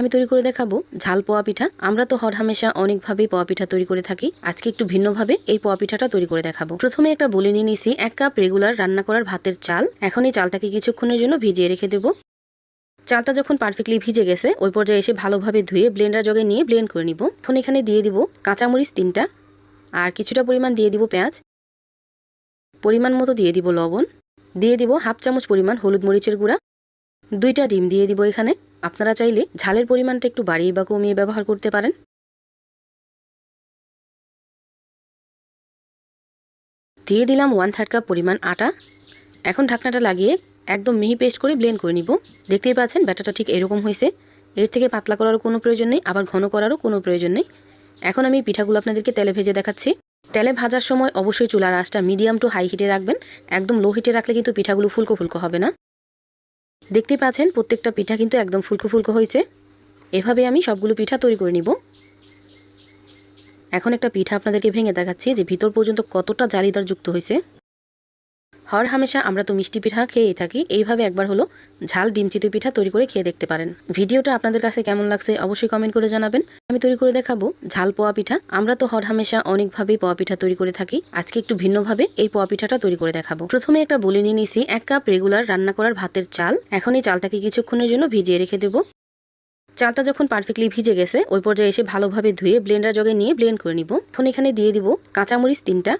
আমি তৈরি করে দেখাবো ঝাল পোয়া পিঠা। আমরা তো হর হামেশা অনেকভাবেই পোয়া পিঠা তৈরি করে থাকি। আজকে একটু ভিন্নভাবে এই পোয়া পিঠাটা তৈরি করে দেখাবো। প্রথমে একটা বলে নিয়ে নিছি এক কাপ রেগুলার রান্না করার ভাতের চাল। এখন এই চালটাকে কিছুক্ষণের জন্য ভিজিয়ে রেখে দেবো। চালটা যখন পারফেক্টলি ভিজে গেছে, ওই পর্যায়ে এসে ভালোভাবে ধুয়ে ব্লেন্ডার জগে নিয়ে ব্লেন্ড করে নিব। এখন এখানে দিয়ে দিব কাঁচামরিচ তিনটা, আর কিছুটা পরিমাণ দিয়ে দিব পেঁয়াজ। পরিমাণ মতো দিয়ে দিব লবণ। দিয়ে দিব হাফ চামচ পরিমাণ হলুদ মরিচের গুঁড়া। দুইটা ডিম দিয়ে দিব এখানে। আপনারা চাইলে ঝালের পরিমাণটা একটু বাড়িয়ে বা কমিয়ে ব্যবহার করতে পারেন। দিয়ে দিলাম ওয়ান থার্ড কাপ পরিমাণ আটা। এখন ঢাকনাটা লাগিয়ে একদম মিহি পেস্ট করে ব্লেন্ড করে নিব। দেখতেই পাচ্ছেন ব্যাটাটা ঠিক এরকম হয়েছে। এর থেকে পাতলা করারও কোনো প্রয়োজন নেই, আবার ঘন করারও কোনো প্রয়োজন নেই। এখন আমি পিঠাগুলো আপনাদেরকে তেলে ভেজে দেখাচ্ছি। তেলে ভাজার সময় অবশ্যই চুলার আঁচটা মিডিয়াম টু হাই হিটে রাখবেন। একদম লো হিটে রাখলে কিন্তু পিঠাগুলো ফুলকো ফুলকো হবে না। দেখতেই পাচ্ছেন, প্রত্যেকটা পিঠা কিন্তু একদম ফুলকো ফুলকো হয়েছে। এভাবে আমি সবগুলো পিঠা তৈরি করে নিব। এখন একটা পিঠা আপনাদেরকে ভেঙে দেখাচ্ছি যে ভিতর পর্যন্ত কতটা জালিদার যুক্ত হয়েছে। হর হামেশা আমরা তো মিষ্টি পিঠা খেয়েই থাকি। এইভাবে একবার হলো ঝাল ডিম চিতই পিঠা তৈরি করে খেয়ে দেখতে পারেন। ভিডিওটা আপনাদের কাছে কেমন লাগছে অবশ্যই কমেন্ট করে জানাবেন। আমি তৈরি করে দেখাবো ঝাল পোয়া পিঠা। আমরা তো হর হামেশা অনেকভাবেই পোয়া পিঠা তৈরি করে থাকি। আজকে একটু ভিন্নভাবে এই পোয়া পিঠাটা তৈরি করে দেখাবো। প্রথমে একটা বলে নিয়ে নিছি এক কাপ রেগুলার রান্না করার ভাতের চাল। এখন এই চালটাকে কিছুক্ষণের জন্য ভিজিয়ে রেখে দেবো। চালটা যখন পারফেক্টলি ভিজে গেছে, ওই পর্যায়ে এসে ভালোভাবে ধুয়ে ব্লেন্ডার জগে নিয়ে ব্লেন্ড করে নিব। এখন এখানে দিয়ে দিব কাঁচামরিচ তিনটা।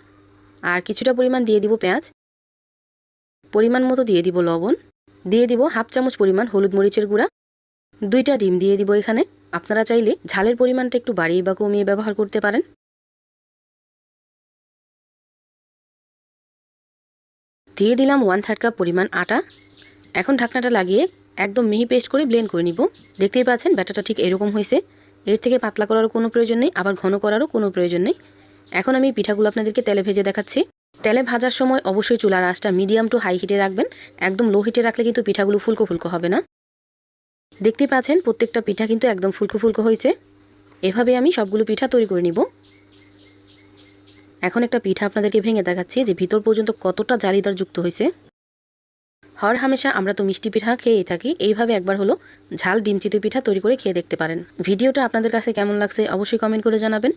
আর কিছুটা পরিমাণ দিয়ে দিব পেঁয়াজ। পরিমাণ মতো দিয়ে দিব লবণ। দিয়ে দিব হাফ চামচ পরিমাণ হলুদ মরিচের গুঁড়া। দুইটা ডিম দিয়ে দিব এখানে। আপনারা চাইলে ঝালের পরিমাণটা একটু বাড়িয়ে বা কমিয়ে ব্যবহার করতে পারেন। দিয়ে দিলাম ওয়ান থার্ড কাপ পরিমাণ আটা। এখন ঢাকনাটা লাগিয়ে একদম মিহি পেস্ট করে ব্লেন্ড করে নিব। দেখতেই পাচ্ছেন ব্যাটাটা ঠিক এরকম হয়েছে। এর থেকে পাতলা করারও কোনো প্রয়োজন নেই, আবার ঘন করারও কোনো প্রয়োজন নেই। এখন আমি পিঠাগুলো আপনাদেরকে তেলে ভেজে দেখাচ্ছি। তেলে ভাজার সময় অবশ্যই চুলার আঁচটা মিডিয়াম টু হাই হিটে রাখবেন। একদম লো হিটে রাখলে কিন্তু পিঠাগুলো ফুলকো ফুলকো হবে না। দেখতেই পাচ্ছেন প্রত্যেকটা পিঠা কিন্তু একদম ফুলকো ফুলকো হয়েছে। এভাবে আমি সবগুলো পিঠা তৈরি করে নিব। এখন একটা পিঠা আপনাদেরকে ভেঙে দেখাচ্ছি যে ভিতর পর্যন্ত কতটা জালিদার যুক্ত হয়েছে। হর হামেশা আমরা তো মিষ্টি পিঠা খেয়েই থাকি, এইভাবে একবার হলো ঝাল ডিম চিতই পিঠা তৈরি করে খেয়ে দেখতে পারেন। ভিডিওটা আপনাদের কাছে কেমন লাগছে অবশ্যই কমেন্ট করে জানাবেন।